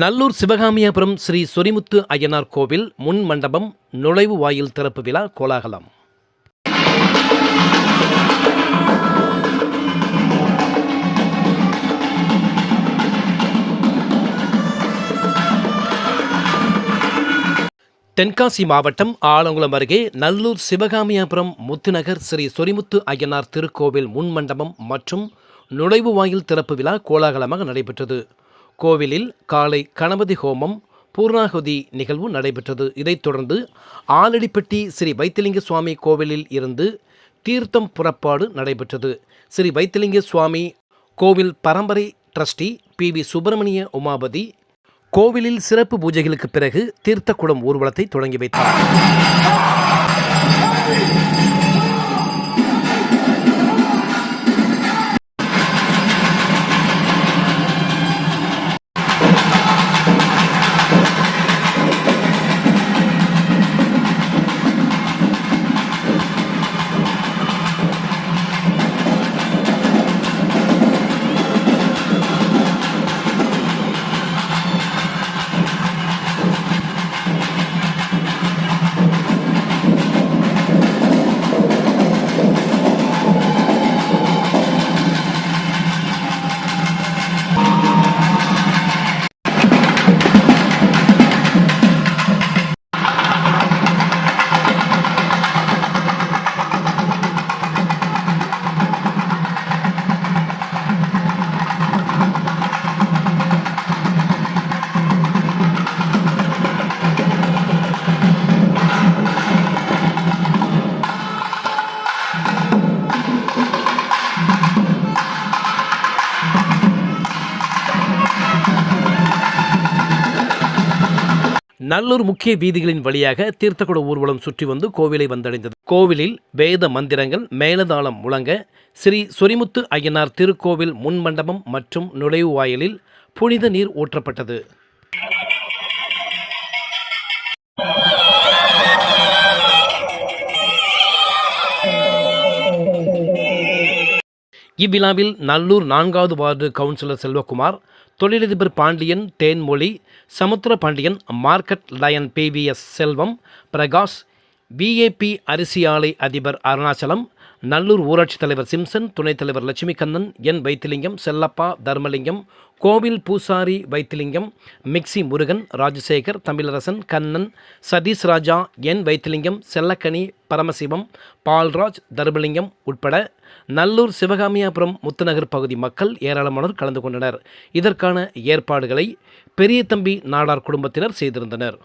நல்லூர் சிவகாமியாபுரம் ஸ்ரீ சொரிமுத்து அய்யனார் கோவில் முன் மண்டபம் நுழைவு வாயில் திறப்பு விழா கோலாகலம். தென்காசி மாவட்டம் ஆலங்குளம் அருகே நல்லூர் சிவகாமியாபுரம் முத்துநகர் ஸ்ரீ சொரிமுத்து அய்யனார் திருக்கோவில் முன்மண்டபம் மற்றும் நுழைவு வாயில் திறப்பு விழா கோலாகலமாக நடைபெற்றது. கோவிலில் காலை கணபதி ஹோமம் பூர்ணாகுதி நிகழ்வு நடைபெற்றது. இதைத் தொடர்ந்து ஆலடிப்பட்டி ஸ்ரீ வைத்திலிங்க சுவாமி கோவிலில் இருந்து தீர்த்தம் புறப்பாடு நடைபெற்றது. ஸ்ரீ வைத்திலிங்க சுவாமி கோவில் பரம்பரை trustee P. V. Subramania Umapathy கோவிலில் சிறப்பு பூஜைகளுக்கு பிறகு தீர்த்தக்குளம் ஊர்வலத்தை தொடங்கி வைத்தார். நல்லூர் முக்கிய வீதிகளின் வழியாக தீர்த்தக்குட ஊர்வலம் சுற்றி வந்து கோவிலை வந்தடைந்தது. கோவிலில் வேத மந்திரங்கள் மேலதாளம் முழங்க ஸ்ரீ சொரிமுத்து ஐயனார் திருக்கோவில் முன்மண்டபம் மற்றும் நுழைவு வாயிலில் புனித நீர் ஊற்றப்பட்டது. இவ்விழாவில் நல்லூர் நான்காவது வார்டு கவுன்சிலர் செல்வகுமார் தொழிலதிபர் Pandian Thenmozhi Samuthira Pandian market lion PVS Selvam Prakash VAP அரிசி ஆலை அதிபர் அருணாச்சலம் நல்லூர் ஊராட்சி தலைவர் சிம்சன் துணைத் தலைவர் லட்சுமி கண்ணன் என் வைத்திலிங்கம் செல்லப்பா தர்மலிங்கம் கோவில் பூசாரி வைத்திலிங்கம் மிக்சி முருகன் ராஜசேகர் தமிழரசன் கண்ணன் சதீஷ் ராஜா என் வைத்திலிங்கம் செல்லக்கனி பரமசிவம் பால்ராஜ் தர்மலிங்கம் உட்பட நல்லூர் சிவகாமியாபுரம் முத்துநகர் பகுதி மக்கள் ஏராளமானோர் கலந்து கொண்டனர். இதற்கான ஏற்பாடுகளை பெரிய தம்பி நாடார் குடும்பத்தினர் செய்திருந்தனர்.